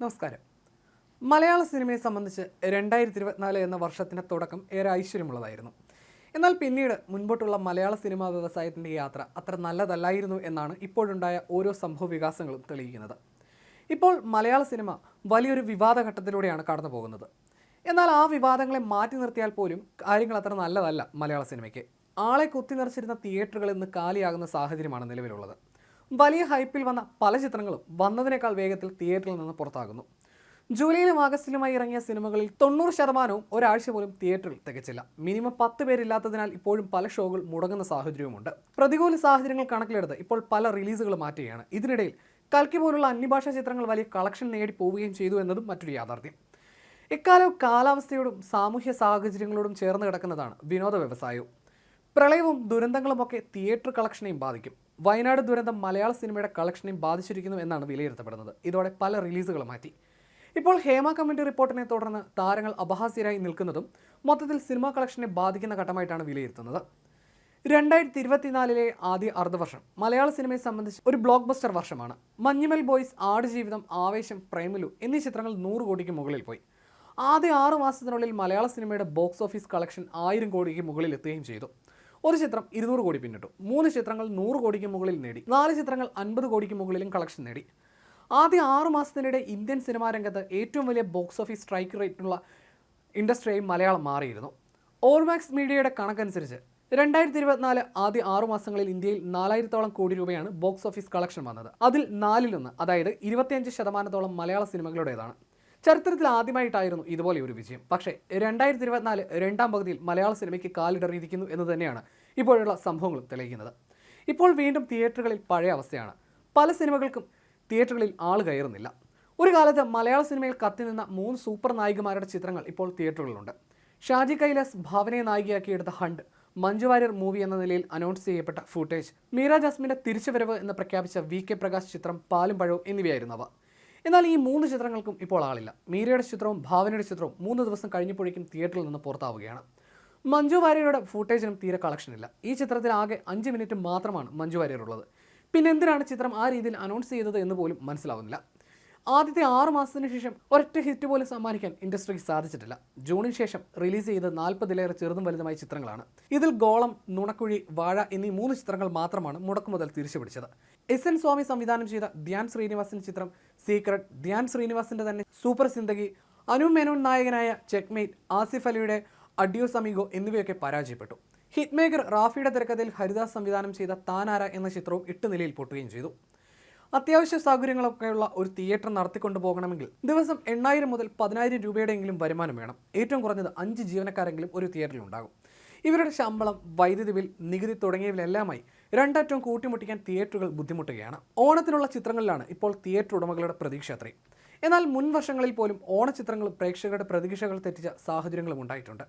നമസ്കാരം. മലയാള സിനിമയെ സംബന്ധിച്ച് രണ്ടായിരത്തി ഇരുപത്തിനാല് എന്ന വർഷത്തിന്റെ തുടക്കം ഏറെ ഐശ്വര്യമുള്ളതായിരുന്നു. എന്നാൽ പിന്നീട് മുൻപോട്ടുള്ള മലയാള സിനിമാ വ്യവസായത്തിന്റെ യാത്ര അത്ര നല്ലതല്ലായിരുന്നു എന്നാണ് ഇപ്പോഴുണ്ടായ ഓരോ സംഭവ വികാസങ്ങളും തെളിയിക്കുന്നത്. ഇപ്പോൾ മലയാള സിനിമ വലിയൊരു വിവാദഘട്ടത്തിലൂടെയാണ് കടന്നു പോകുന്നത് എന്നാൽ ആ വിവാദങ്ങളെ മാറ്റി നിർത്തിയാൽ പോലും കാര്യങ്ങൾ അത്ര നല്ലതല്ല മലയാള സിനിമയ്ക്ക്. ആളെ കുത്തി നിറച്ചിരുന്ന തിയേറ്ററുകൾ ഇന്ന് കാലിയാകുന്ന സാഹചര്യമാണ് നിലവിലുള്ളത്. വലിയ ഹൈപ്പിൽ വന്ന പല ചിത്രങ്ങളും വന്നതിനേക്കാൾ വേഗത്തിൽ തിയേറ്ററിൽ നിന്ന് പുറത്താകുന്നു. ജൂലൈയിലും ആഗസ്റ്റിലുമായി ഇറങ്ങിയ സിനിമകളിൽ തൊണ്ണൂറ് ശതമാനവും ഒരാഴ്ച പോലും തിയേറ്ററിൽ തികച്ചില്ല. മിനിമം പത്ത് പേരില്ലാത്തതിനാൽ ഇപ്പോഴും പല ഷോകൾ മുടങ്ങുന്ന സാഹചര്യവുമുണ്ട്. പ്രതികൂല സാഹചര്യങ്ങൾ കണക്കിലെടുത്ത് ഇപ്പോൾ പല റിലീസുകൾ മാറ്റുകയാണ്. ഇതിനിടയിൽ കൽക്കി പോലുള്ള അന്യഭാഷാ ചിത്രങ്ങൾ വലിയ കളക്ഷൻ നേടി പോവുകയും ചെയ്തു എന്നതും മറ്റൊരു യാഥാർത്ഥ്യം. ഇക്കാലം കാലാവസ്ഥയോടും സാമൂഹ്യ സാഹചര്യങ്ങളോടും ചേർന്ന് കിടക്കുന്നതാണ് വിനോദ വ്യവസായവും. പ്രളയവും ദുരന്തങ്ങളുമൊക്കെ തിയേറ്റർ കളക്ഷനെയും ബാധിക്കും. വയനാട് ദുരന്തം മലയാള സിനിമയുടെ കളക്ഷനെയും ബാധിച്ചിരിക്കുന്നു എന്നാണ് വിലയിരുത്തപ്പെടുന്നത്. ഇതോടെ പല റിലീസുകൾ മാറ്റി. ഇപ്പോൾ ഹേമ കമ്മിറ്റി റിപ്പോർട്ടിനെ തുടർന്ന് താരങ്ങൾ അപഹാസ്യരായി നിൽക്കുന്നതും മൊത്തത്തിൽ സിനിമാ കളക്ഷനെ ബാധിക്കുന്ന ഘട്ടമായിട്ടാണ് വിലയിരുത്തുന്നത്. രണ്ടായിരത്തി ഇരുപത്തിനാലിലെ ആദ്യ അർദ്ധവർഷം മലയാള സിനിമയെ സംബന്ധിച്ച് ഒരു ബ്ലോക്ക് ബസ്റ്റർ വർഷമാണ്. മഞ്ഞുമൽ ബോയ്സ് ആടുജീവിതം ആവേശം പ്രേമലു എന്നീ ചിത്രങ്ങൾ നൂറ് കോടിക്ക് മുകളിൽ പോയി. ആദ്യ ആറ് മാസത്തിനുള്ളിൽ മലയാള സിനിമയുടെ ബോക്സ് ഓഫീസ് കളക്ഷൻ ആയിരം കോടിക്ക് മുകളിൽ എത്തുകയും ചെയ്തു. ഒരു ചിത്രം ഇരുന്നൂറ് കോടി പിന്നിട്ടു. മൂന്ന് ചിത്രങ്ങൾ നൂറ് കോടിക്ക് മുകളിൽ നേടി. നാല് ചിത്രങ്ങൾ അൻപത് കോടിക്ക് മുകളിലും കളക്ഷൻ നേടി. ആദ്യ ആറു മാസത്തിനിടെ ഇന്ത്യൻ സിനിമാ രംഗത്ത് ഏറ്റവും വലിയ ബോക്സ് ഓഫീസ് സ്ട്രൈക്ക് റേറ്റുള്ള ഇൻഡസ്ട്രിയായി മലയാളം മാറിയിരുന്നു. ഓൾമാക്സ് മീഡിയയുടെ കണക്കനുസരിച്ച് രണ്ടായിരത്തി ഇരുപത്തിനാല് ആദ്യ ആറു മാസങ്ങളിൽ ഇന്ത്യയിൽ നാലായിരത്തോളം കോടി രൂപയാണ് ബോക്സ് ഓഫീസ് കളക്ഷൻ വന്നത്. അതിൽ നാലിലൊന്ന് അതായത് ഇരുപത്തിയഞ്ച് ശതമാനത്തോളം മലയാള സിനിമകളുടേതാണ് ചരിത്രത്തിൽ ആദ്യമായിട്ടായിരുന്നു ഇതുപോലെ ഒരു വിജയം. പക്ഷേ രണ്ടായിരത്തി ഇരുപത്തിനാല് രണ്ടാം പകുതിയിൽ മലയാള സിനിമയ്ക്ക് കാലിടറിയിരിക്കുന്നു എന്ന് തന്നെയാണ് ഇപ്പോഴുള്ള സംഭവങ്ങളും തെളിയിക്കുന്നത്. ഇപ്പോൾ വീണ്ടും തിയേറ്ററുകളിൽ പഴയ അവസ്ഥയാണ്. പല സിനിമകൾക്കും തിയേറ്ററുകളിൽ ആൾ കയറുന്നില്ല. ഒരു കാലത്ത് മലയാള സിനിമയിൽ കത്തിനിന്ന മൂന്ന് സൂപ്പർ നായികമാരുടെ ചിത്രങ്ങൾ ഇപ്പോൾ തിയേറ്ററുകളിലുണ്ട്. ഷാജി കൈലാസ് ഭാവനയെ നായികയാക്കിയെടുത്ത ഹണ്ട് മഞ്ജു വാര്യർ മൂവി എന്ന നിലയിൽ അനൗൺസ് ചെയ്യപ്പെട്ട ഫുട്ടേജ് മീര ജാസ്മിന്റെ തിരിച്ചുവരവ് എന്ന് പ്രഖ്യാപിച്ച വി കെ പ്രകാശ് ചിത്രം പാലും പഴവും എന്നിവയായിരുന്നു അവ. എന്നാൽ ഈ മൂന്ന് ചിത്രങ്ങൾക്കും ഇപ്പോൾ ആളില്ല. മീരയുടെ ചിത്രവും ഭാവനയുടെ ചിത്രവും മൂന്ന് ദിവസം കഴിഞ്ഞപ്പോഴേക്കും തിയേറ്ററിൽ നിന്ന് പുറത്താവുകയാണ്. മഞ്ജു വാര്യരുടെ ഫുട്ടേജിനും തീരെ കളക്ഷനില്ല ഈ ചിത്രത്തിൽ ആകെ അഞ്ച് മിനിറ്റ് മാത്രമാണ് മഞ്ജു വാര്യർ ഉള്ളത് പിന്നെ എന്തിനാണ് ചിത്രം ആ രീതിയിൽ അനൗൺസ് ചെയ്തത് എന്ന് പോലും മനസ്സിലാവുന്നില്ല. ആദ്യത്തെ ആറ് മാസത്തിന് ശേഷം ഒരൊറ്റ ഹിറ്റ് പോലും സമ്മാനിക്കാൻ ഇൻഡസ്ട്രിക്ക് സാധിച്ചിട്ടില്ല. ജൂണിന് ശേഷം റിലീസ് ചെയ്ത നാൽപ്പതിലേറെ ചെറുതും വലുതുമായ ചിത്രങ്ങളാണ്. ഇതിൽ ഗോളം നുണക്കുഴി വാഴ എന്നീ മൂന്ന് ചിത്രങ്ങൾ മാത്രമാണ് മുടക്കുമുതൽ തിരിച്ചു പിടിച്ചത് എസ് എൻ സ്വാമി സംവിധാനം ചെയ്ത ധ്യാൻ ശ്രീനിവാസൻ ചിത്രം സീക്രട്ട് ധ്യാൻ ശ്രീനിവാസിന്റെ തന്നെ സൂപ്പർ സിന്ദഗി അനു മേനോൻ നായകനായ ചെക്മേറ്റ് ആസിഫ് അലിയുടെ അഡിയോ സമീഗോ എന്നിവയൊക്കെ പരാജയപ്പെട്ടു. ഹിറ്റ്മേക്കർ റാഫിയുടെ തിരക്കഥയിൽ ഹരിദാസ് സംവിധാനം ചെയ്ത താനാര എന്ന ചിത്രവും എട്ട് നിലയിൽ പൊട്ടുകയും ചെയ്തു. അത്യാവശ്യ സൗകര്യങ്ങളൊക്കെയുള്ള ഒരു തിയേറ്റർ നടത്തിക്കൊണ്ടു പോകണമെങ്കിൽ ദിവസം എണ്ണായിരം മുതൽ പതിനായിരം രൂപയുടെയെങ്കിലും വരുമാനം വേണം. ഏറ്റവും കുറഞ്ഞത് അഞ്ച് ജീവനക്കാരെങ്കിലും ഒരു തിയേറ്ററിൽ ഉണ്ടാകും. ഇവരുടെ ശമ്പളം വൈദ്യുതി ബിൽ നികുതി തുടങ്ങിയവയിലെല്ലാമായി രണ്ടറ്റവും കൂട്ടിമുട്ടിക്കാൻ തിയേറ്ററുകൾ ബുദ്ധിമുട്ടുകയാണ്. ഓണത്തിനുള്ള ചിത്രങ്ങളിലാണ് ഇപ്പോൾ തിയേറ്റർ ഉടമകളുടെ പ്രതീക്ഷ അത്രയും. എന്നാൽ മുൻ വർഷങ്ങളിൽ പോലും ഓണച്ചിത്രങ്ങൾ പ്രേക്ഷകരുടെ പ്രതീക്ഷകൾ തെറ്റിച്ച സാഹചര്യങ്ങളും ഉണ്ടായിട്ടുണ്ട്.